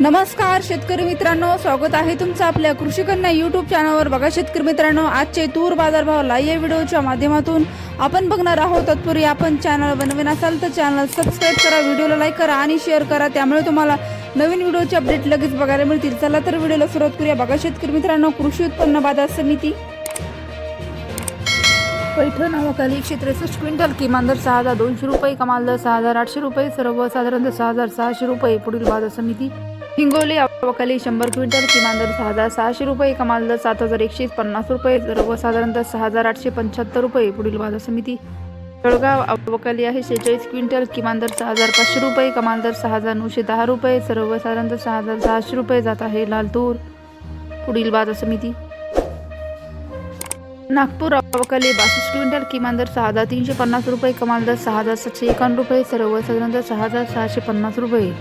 नमस्कार शेतकरी मित्रांनो. स्वागत आहे तुमचं आपल्या कृषी कन्या युट्यूब चॅनलवर बघा शेतकरी मित्रांनो आजचे तूर बाजारभाव लाईव्ह व्हिडिओच्या माध्यमातून आपण बघणार आहोत. तत्पूर्वी आपण चॅनल बनवीन असाल तर चॅनल सबस्क्राईब करा व्हिडिओला लाईक करा आणि शेअर करा. त्यामुळे तुम्हाला नवीन व्हिडिओचे अपडेट लगेच बघायला मिळतील. चला तर व्हिडिओला सुरुवात करूया. बघा शेतकरी मित्रांनो कृषी उत्पन्न बाजार समिती. पैठण नावाखाली एकशे त्रेसष्ट क्विंटल किमान दर सहा हजार दोनशे रुपये कमाल दर सहा हजार आठशे रुपये सर्वसाधारण दर सहा हजार सहाशे रुपये पुढील बाजार समिती. हिंगोली अवकाली शंभर क्विंटल किमान दर सहा हजार सहाशे रुपये कमाल दर सात हजार एकशे पन्नास रुपये सर्वसाधारण दर सहा हजार आठशे पंच्याहत्तर रुपये पुढील बाजार समिती. जळगाव अवकाली आहे शेहेचाळीस क्विंटल किमान दर सहा हजार पाचशे रुपये कमाल दर सहा हजार नऊशे दहा रुपये सर्वसाधारण दर सहा हजार सहाशे रुपये जात आहे लालतूर. पुढील बाजार समिती. नागपूर अवकाली बासष्ट क्विंटल किमान दर सहा हजार तीनशे पन्नास रुपये कमाल दर सहा हजार सातशे एकावन्न रुपये सर्वसाधारण दर सहा हजार सहाशे पन्नास रुपये.